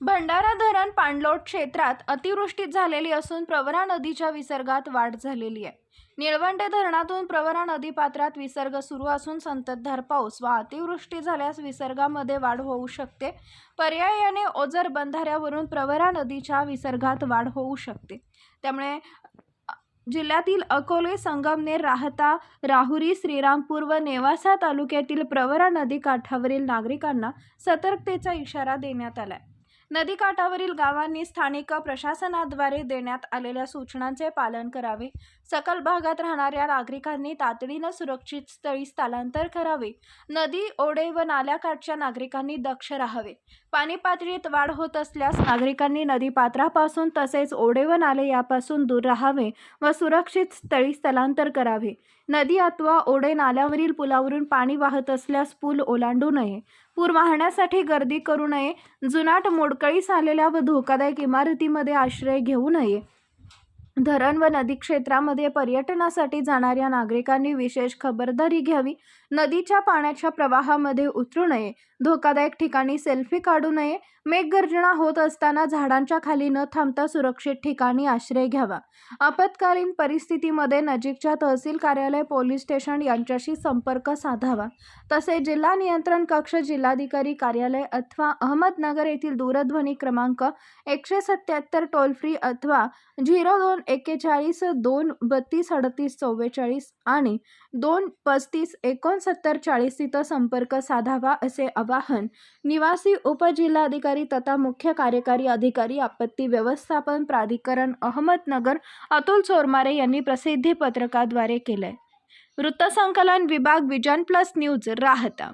भंडारा धरण पाणलोट क्षेत्रात अतिवृष्टी झालेली असून प्रवरा नदीच्या विसर्गात वाढ झालेली आहे. निळवंडे धरणातून प्रवरा नदी पात्रात विसर्ग सुरू असून संततधार पाऊस व अतिवृष्टी झाल्यास विसर्गामध्ये वाढ होऊ शकते. पर्यायाने ओझर बंधाऱ्यावरून प्रवरा नदीच्या विसर्गात वाढ होऊ शकते. त्यामुळे जिल्ह्यातील अकोले संगमनेर राहता राहुरी श्रीरामपूर व नेवासा तालुक्यातील प्रवरा नदी काठावरील नागरिकांना सतर्कतेचा इशारा देण्यात आला आहे नदीकाठावरील गावांनी स्थानिक प्रशासनाद्वारे देण्यात आलेल्या सूचनांचे पालन करावे. सकल भागात राहणाऱ्या नागरिकांनी तातडीनं सुरक्षित स्थळी स्थलांतर करावे. नदी ओढे व नाल्याकाठच्या नागरिकांनी दक्ष राहावे. पाणी पातळीत वाढ होत असल्यास नागरिकांनी नदीपात्रापासून तसेच ओढे व नाले यापासून दूर राहावे व सुरक्षित स्थळी स्थलांतर करावे. नदी अथवा ओढे नाल्यावरील पुलावरून पाणी वाहत असल्यास पूल ओलांडू नये. पूर वाहण्यासाठी गर्दी करू नये. जुनाट मोडकळीस आलेल्या व धोकादायक इमारतीमध्ये आश्रय घेऊ नये. धरण व नदी क्षेत्रामध्ये पर्यटनासाठी जाणाऱ्या नागरिकांनी विशेष खबरदारी घ्यावी नदीच्या पाण्याच्या प्रवाहामध्ये उतरू नये धोकादायक ठिकाणी सेल्फी काढू नये मेघगर्जना होत असताना झाडांच्या खाली न थांबता सुरक्षित ठिकाणी आश्रय घ्यावा. आपत्कालीन परिस्थितीमध्ये नजीकच्या तहसील कार्यालय पोलीस स्टेशन यांच्याशी संपर्क साधावा. तसे जिल्हा नियंत्रण कक्ष जिल्हाधिकारी कार्यालय अथवा अहमदनगर येथील दूरध्वनी क्रमांक एकशे सत्याहत्तर टोल फ्री अथवा झिरो दोन एक्केचाळीस दोन बत्तीस अडतीस चव्वेचाळीस आणि दोन पस्तीस एकोणसत्तर चाळीस तिथं संपर्क साधावा असे आवाहन निवासी उपजिल्हाधिकारी तथा मुख्य कार्यकारी अधिकारी आपत्ती व्यवस्थापन प्राधिकरण अहमदनगर अतुल चोरमारे यांनी प्रसिद्धी पत्रकाद्वारे केलंय. वृत्तसंकलन विभाग विजन प्लस न्यूज राहता.